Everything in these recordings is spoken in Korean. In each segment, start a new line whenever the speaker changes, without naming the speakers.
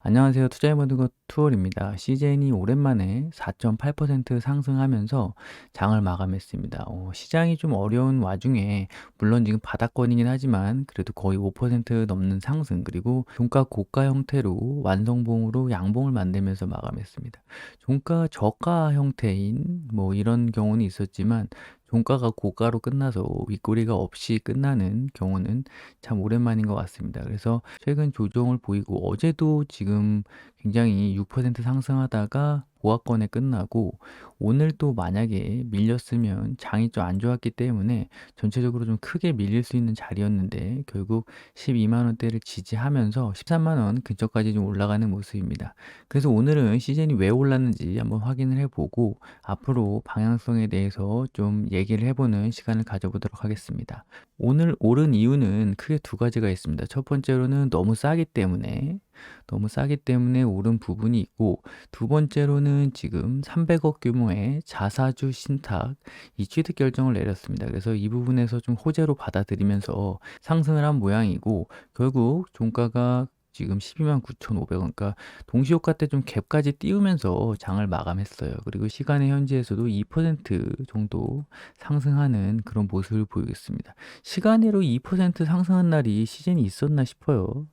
안녕하세요. 투자해 보는 것 투월입니다. 시젠이 오랜만에 4.8% 상승하면서 장을 마감했습니다. 어, 시장이 좀 어려운 와중에 물론 지금 바닥권이긴 하지만 그래도 거의 5% 넘는 상승 그리고 종가 고가 형태로 완성봉으로 양봉을 만들면서 마감했습니다. 종가 저가 형태인 뭐 이런 경우는 있었지만 종가가 고가로 끝나서 윗꼬리가 없이 끝나는 경우는 참 오랜만인 것 같습니다. 그래서 최근 조정을 보이고 어제도 지금 굉장히 6% 상승하다가 보합권에 끝나고 오늘 또 만약에 밀렸으면 장이 좀 안 좋았기 때문에 전체적으로 좀 크게 밀릴 수 있는 자리였는데 결국 12만 원대를 지지하면서 13만 원 근처까지 좀 올라가는 모습입니다. 그래서 오늘은 시즌이 왜 올랐는지 한번 확인을 해보고 앞으로 방향성에 대해서 좀 얘기를 해보는 시간을 가져보도록 하겠습니다. 오늘 오른 이유는 크게 두 가지가 있습니다. 첫 번째로는 너무 싸기 때문에 너무 싸기 때문에 오른 부분이 있고 두 번째로는 지금 300억 규모의 자사주 신탁 이 취득 결정을 내렸습니다. 그래서 이 부분에서 좀 호재로 받아들이면서 상승을 한 모양이고 결국 종가가 지금 12만 9,500원. 그러니까 동시효과 때 좀 갭까지 띄우면서 장을 마감했어요. 그리고 시간의 현지에서도 2% 정도 상승하는 그런 모습을 보이겠습니다. 시간으로 2% 상승한 날이 시즌이 있었나 싶어요.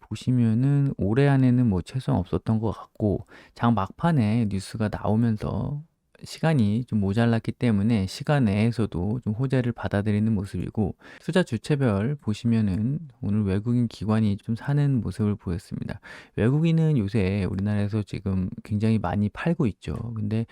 보시면은 올해 안에는 뭐 최소한 없었던 것 같고 장 막판에 뉴스가 나오면서 시간이 좀 모자랐기 때문에 시간 내에서도 좀 호재를 받아들이는 모습이고 투자 주체별 보시면은 오늘 외국인 기관이 좀 사는 모습을 보였습니다. 외국인은 요새 우리나라에서 지금 굉장히 많이 팔고 있죠. 근데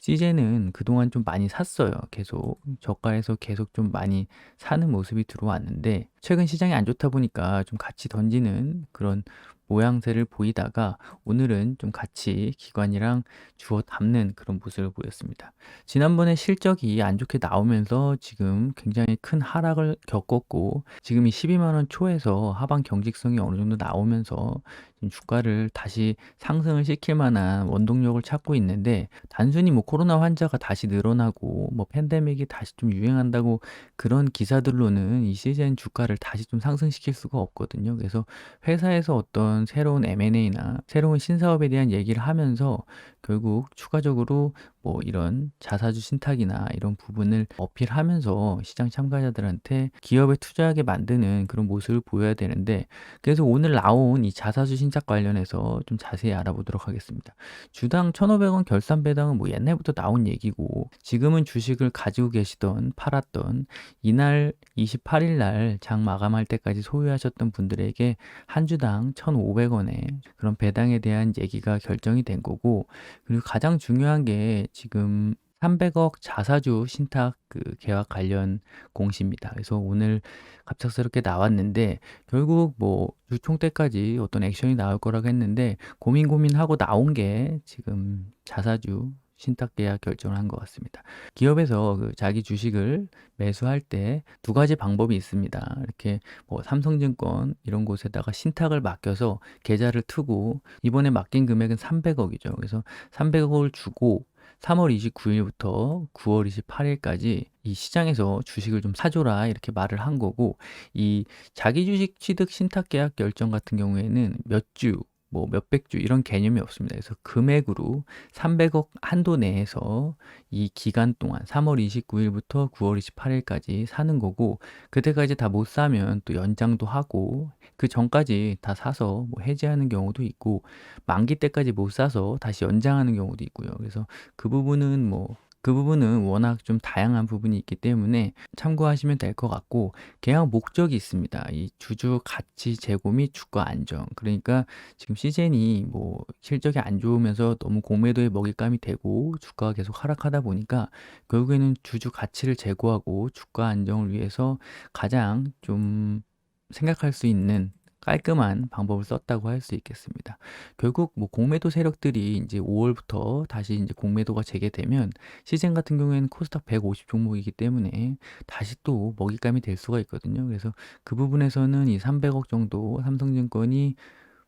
CJ는 그동안 좀 많이 샀어요. 계속 저가에서 계속 좀 많이 사는 모습이 들어왔는데 최근 시장이 안 좋다 보니까 좀 같이 던지는 그런 모양새를 보이다가 오늘은 좀 같이 기관이랑 주워 담는 그런 모습을 보였습니다. 지난번에 실적이 안 좋게 나오면서 지금 굉장히 큰 하락을 겪었고 지금 이 12만 원 초에서 하방 경직성이 어느 정도 나오면서 주가를 다시 상승을 시킬 만한 원동력을 찾고 있는데 단순히 뭐 코로나 환자가 다시 늘어나고 뭐 팬데믹이 다시 좀 유행한다고 그런 기사들로는 이 시즌 주가를 다시 좀 상승시킬 수가 없거든요. 그래서 회사에서 어떤 새로운 M&A나 새로운 신사업에 대한 얘기를 하면서 결국 추가적으로 뭐 이런 자사주 신탁이나 이런 부분을 어필하면서 시장 참가자들한테 기업에 투자하게 만드는 그런 모습을 보여야 되는데 그래서 오늘 나온 이 자사주 신탁 관련해서 좀 자세히 알아보도록 하겠습니다. 주당 1,500원 결산 배당은 뭐 옛날부터 나온 얘기고 지금은 주식을 가지고 계시던 팔았던 이날 28일 날 장 마감할 때까지 소유하셨던 분들에게 한 주당 1,500원의 그런 배당에 대한 얘기가 결정이 된 거고 그리고 가장 중요한 게 지금 300억 자사주 신탁 그 계약 관련 공시입니다. 그래서 오늘 갑작스럽게 나왔는데 결국 뭐 유총 때까지 어떤 액션이 나올 거라고 했는데 고민 고민하고 나온 게 지금 자사주 신탁 계약 결정을 한 것 같습니다. 기업에서 그 자기 주식을 매수할 때 두 가지 방법이 있습니다. 이렇게 뭐 삼성증권 이런 곳에다가 신탁을 맡겨서 계좌를 트고 이번에 맡긴 금액은 300억이죠. 그래서 300억을 주고 3월 29일부터 9월 28일까지 이 시장에서 주식을 좀 사줘라 이렇게 말을 한 거고 이 자기 주식 취득 신탁 계약 결정 같은 경우에는 몇 주 뭐 몇백 주 이런 개념이 없습니다. 그래서 금액으로 300억 한도 내에서 이 기간 동안 3월 29일부터 9월 28일까지 사는 거고 그때까지 다 못 사면 또 연장도 하고 그 전까지 다 사서 뭐 해지하는 경우도 있고 만기 때까지 못 사서 다시 연장하는 경우도 있고요. 그래서 그 부분은 뭐 그 부분은 워낙 좀 다양한 부분이 있기 때문에 참고하시면 될 것 같고 계약 목적이 있습니다. 이 주주 가치 제고 및 주가 안정. 그러니까 지금 시즌이 뭐 실적이 안 좋으면서 너무 공매도에 먹잇감이 되고 주가가 계속 하락하다 보니까 결국에는 주주 가치를 제고하고 주가 안정을 위해서 가장 좀 생각할 수 있는 깔끔한 방법을 썼다고 할 수 있겠습니다. 결국 뭐 공매도 세력들이 이제 5월부터 다시 이제 공매도가 재개되면 시즌 같은 경우에는 코스닥 150 종목이기 때문에 다시 또 먹잇감이 될 수가 있거든요. 그래서 그 부분에서는 이 300억 정도 삼성증권이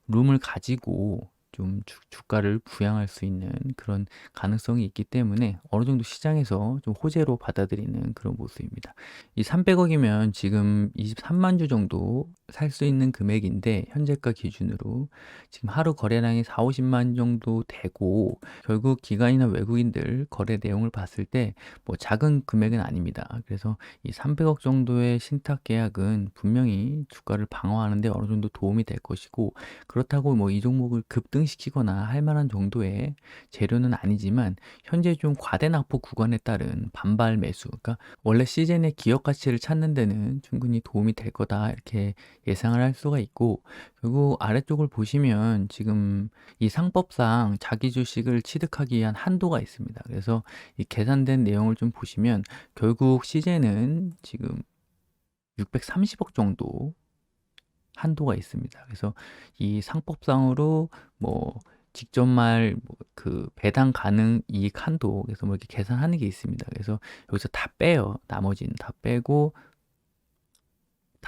룸을 가지고 좀주 주가를 부양할 수 있는 그런 가능성이 있기 때문에 어느 정도 시장에서 좀 호재로 받아들이는 그런 모습입니다. 이 300억 이면 지금 23만 주 정도 살 수 있는 금액인데 현재가 기준으로 지금 하루 거래량이 4-50만 정도 되고 결국 기관이나 외국인들 거래 내용을 봤을 때 뭐 작은 금액은 아닙니다. 그래서 이 300억 정도의 신탁 계약은 분명히 주가를 방어하는 데 어느 정도 도움이 될 것이고 그렇다고 뭐 이 종목을 급등 시키거나 할 만한 정도의 재료는 아니지만 현재 좀 과대 낙폭 구간에 따른 반발 매수 그러니까 원래 시즌의 기업 가치를 찾는 데는 충분히 도움이 될 거다 이렇게 예상을 할 수가 있고 결국 아래쪽을 보시면 지금 이 상법상 자기 주식을 취득하기 위한 한도가 있습니다. 그래서 이 계산된 내용을 좀 보시면 결국 시제는 지금 630억 정도 한도가 있습니다. 그래서 이 상법상으로 뭐 직전말 뭐그 배당 가능 이익 한도 그래서 뭐 이렇게 계산하는 게 있습니다. 그래서 여기서 다 빼요. 나머지는 다 빼고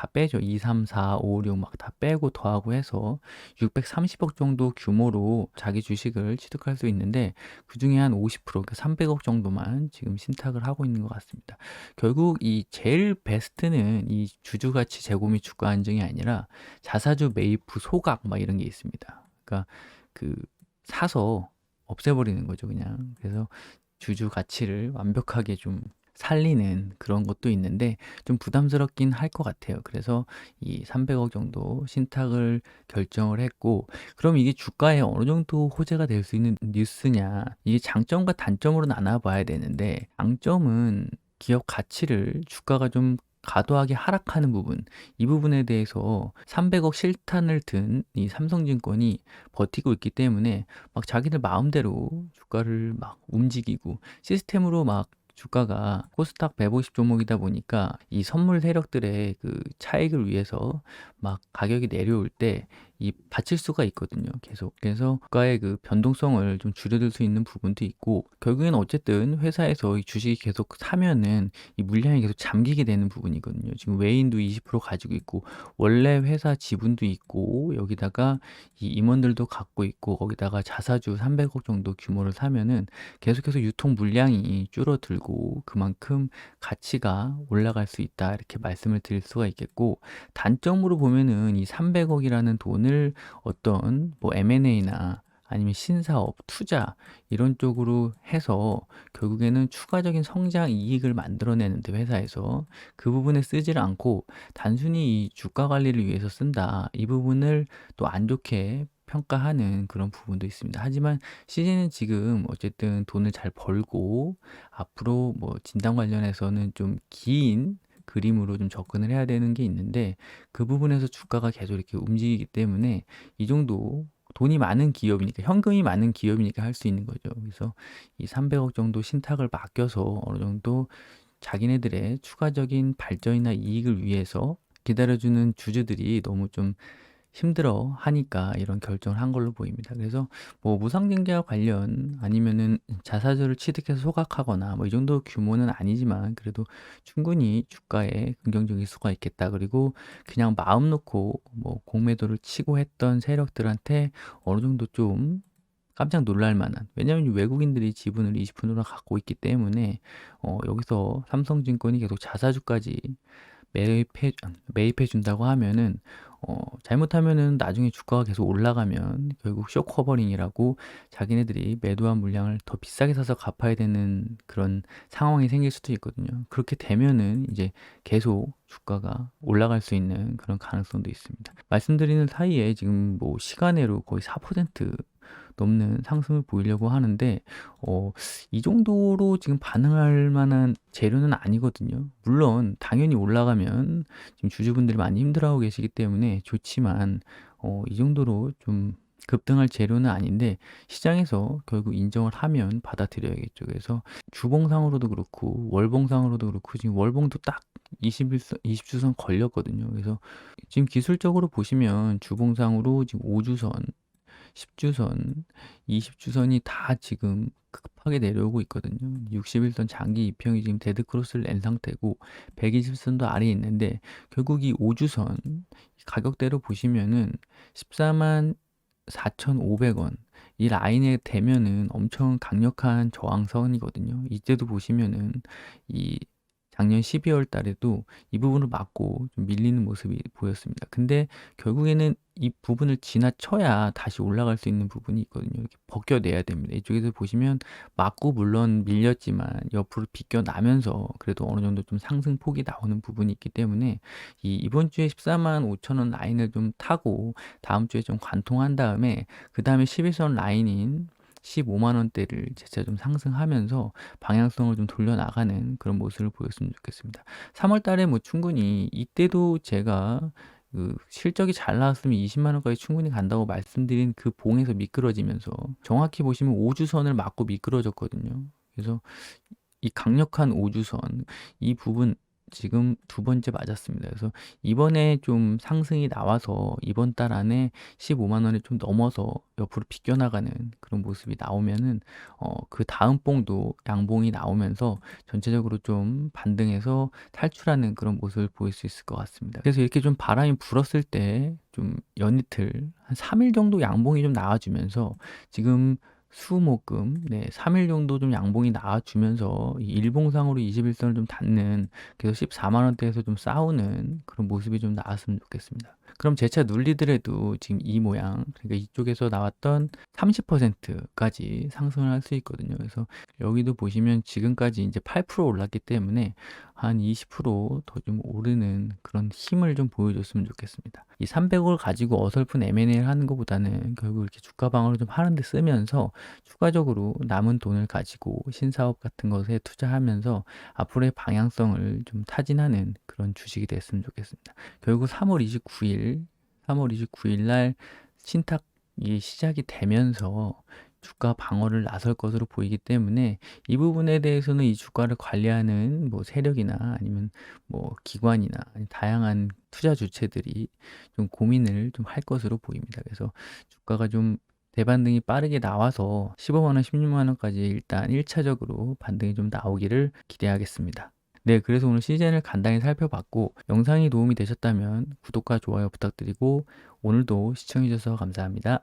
다 빼죠. 2, 3, 4, 5, 6 막 다 빼고 더하고 해서 630억 정도 규모로 자기 주식을 취득할 수 있는데 그 중에 한 50%, 그러니까 300억 정도만 지금 신탁을 하고 있는 것 같습니다. 결국 이 제일 베스트는 이 주주 가치 제고 및 주가 안정이 아니라 자사주 매입 후 소각 막 이런 게 있습니다. 그러니까 그 사서 없애버리는 거죠, 그냥. 그래서 주주 가치를 완벽하게 좀 살리는 그런 것도 있는데 좀 부담스럽긴 할 것 같아요. 그래서 이 300억 정도 신탁을 결정을 했고 그럼 이게 주가에 어느 정도 호재가 될 수 있는 뉴스냐? 이게 장점과 단점으로 나눠 봐야 되는데 장점은 기업 가치를 주가가 좀 과도하게 하락하는 부분, 이 부분에 대해서 300억 실탄을 든 이 삼성증권이 버티고 있기 때문에 막 자기들 마음대로 주가를 막 움직이고 시스템으로 막 주가가 코스닥 150 종목이다 보니까 이 선물 세력들의 그 차익을 위해서 막 가격이 내려올 때 이 받칠 수가 있거든요. 계속. 그래서 주가의 그 변동성을 좀 줄여들 수 있는 부분도 있고 결국에는 어쨌든 회사에서 이 주식이 계속 사면은 이 물량이 계속 잠기게 되는 부분이거든요. 지금 외인도 20% 가지고 있고 원래 회사 지분도 있고 여기다가 이 임원들도 갖고 있고 거기다가 자사주 300억 정도 규모를 사면은 계속해서 유통 물량이 줄어들고 그만큼 가치가 올라갈 수 있다 이렇게 말씀을 드릴 수가 있겠고 단점으로 보면은 이 300억이라는 돈을 어떤 뭐 M&A나 아니면 신사업, 투자 이런 쪽으로 해서 결국에는 추가적인 성장 이익을 만들어내는데 회사에서 그 부분에 쓰지를 않고 단순히 이 주가 관리를 위해서 쓴다. 이 부분을 또 안 좋게 평가하는 그런 부분도 있습니다. 하지만 CG는 지금 어쨌든 돈을 잘 벌고 앞으로 뭐 진단 관련해서는 좀 긴 그림으로 좀 접근을 해야 되는 게 있는데 그 부분에서 주가가 계속 이렇게 움직이기 때문에 이 정도 돈이 많은 기업이니까 현금이 많은 기업이니까 할 수 있는 거죠. 그래서 이 300억 정도 신탁을 맡겨서 어느 정도 자기네들의 추가적인 발전이나 이익을 위해서 기다려주는 주주들이 너무 좀 힘들어 하니까 이런 결정을 한 걸로 보입니다. 그래서 뭐 무상증자 관련 아니면은 자사주를 취득해서 소각하거나 뭐 이 정도 규모는 아니지만 그래도 충분히 주가에 긍정적일 수가 있겠다. 그리고 그냥 마음 놓고 뭐 공매도를 치고 했던 세력들한테 어느 정도 좀 깜짝 놀랄 만한 왜냐하면 외국인들이 지분을 20%나 갖고 있기 때문에 어 여기서 삼성증권이 계속 자사주까지 매입해 매입해 준다고 하면은 어 잘못하면은 나중에 주가가 계속 올라가면 결국 쇼 커버링이라고 자기네들이 매도한 물량을 더 비싸게 사서 갚아야 되는 그런 상황이 생길 수도 있거든요. 그렇게 되면은 이제 계속 주가가 올라갈 수 있는 그런 가능성도 있습니다. 말씀드리는 사이에 지금 뭐 시간으로 거의 4% 넘는 상승을 보이려고 하는데 어, 이 정도로 지금 반응할 만한 재료는 아니거든요. 물론 당연히 올라가면 지금 주주분들이 많이 힘들어하고 계시기 때문에 좋지만 어, 이 정도로 좀 급등할 재료는 아닌데 시장에서 결국 인정을 하면 받아들여야겠죠. 그래서 주봉상으로도 그렇고 월봉상으로도 그렇고 지금 월봉도 딱 21선, 20주선 걸렸거든요. 그래서 지금 기술적으로 보시면 주봉상으로 지금 5주선 10주선, 20주선이 다 지금 급하게 내려오고 있거든요. 61선 장기 이평이 지금 데드 크로스를 낸 상태고 120선도 아래에 있는데 결국 이 5주선 가격대로 보시면은 14만 4,500원 이 라인에 되면은 엄청 강력한 저항선이거든요. 이때도 보시면은 이 작년 12월 달에도 이 부분을 맞고 좀 밀리는 모습이 보였습니다. 근데 결국에는 이 부분을 지나쳐야 다시 올라갈 수 있는 부분이 있거든요. 이렇게 벗겨내야 됩니다. 이쪽에서 보시면 맞고 물론 밀렸지만 옆으로 비껴나면서 그래도 어느 정도 좀 상승폭이 나오는 부분이 있기 때문에 이 이번 주에 14만 5천 원 라인을 좀 타고 다음 주에 좀 관통한 다음에 그 다음에 11선 라인인 15만 원대를 재차 좀 상승하면서 방향성을 좀 돌려나가는 그런 모습을 보였으면 좋겠습니다. 3월 달에 뭐 충분히 이때도 제가 그 실적이 잘 나왔으면 20만 원까지 충분히 간다고 말씀드린 그 봉에서 미끄러지면서 정확히 보시면 5주선을 맞고 미끄러졌거든요. 그래서 이 강력한 5주선 이 부분 지금 두 번째 맞았습니다. 그래서 이번에 좀 상승이 나와서 이번 달 안에 15만 원을 좀 넘어서 옆으로 비껴나가는 그런 모습이 나오면은 어, 그 다음 봉도 양봉이 나오면서 전체적으로 좀 반등해서 탈출하는 그런 모습을 보일 수 있을 것 같습니다. 그래서 이렇게 좀 바람이 불었을 때 좀 연이틀 한 3일 정도 양봉이 좀 나와주면서 지금 수목금 네 3일 정도 좀 양봉이 나와주면서 이 일봉상으로 21선을 좀 닿는 그래서 14만 원대에서 좀 싸우는 그런 모습이 좀 나왔으면 좋겠습니다. 그럼 재차 눌리더라도 지금 이 모양 그러니까 이쪽에서 나왔던 30%까지 상승을 할 수 있거든요. 그래서 여기도 보시면 지금까지 이제 8% 올랐기 때문에 한 20%더 좀 오르는 그런 힘을 좀 보여줬으면 좋겠습니다. 이 300을 가지고 어설픈 M&A를 하는 것보다는 결국 이렇게 주가 방어를 좀 하는데 쓰면서 추가적으로 남은 돈을 가지고 신사업 같은 것에 투자하면서 앞으로의 방향성을 좀 타진하는 그런 주식이 됐으면 좋겠습니다. 결국 3월 29일, 3월 29일 날 신탁이 시작이 되면서 주가 방어를 나설 것으로 보이기 때문에 이 부분에 대해서는 이 주가를 관리하는 뭐 세력이나 아니면 뭐 기관이나 다양한 투자 주체들이 좀 고민을 좀 할 것으로 보입니다. 그래서 주가가 좀 대반등이 빠르게 나와서 15만 원, 16만 원까지 일단 1차적으로 반등이 좀 나오기를 기대하겠습니다. 네, 그래서 오늘 시즌을 간단히 살펴봤고 영상이 도움이 되셨다면 구독과 좋아요 부탁드리고 오늘도 시청해주셔서 감사합니다.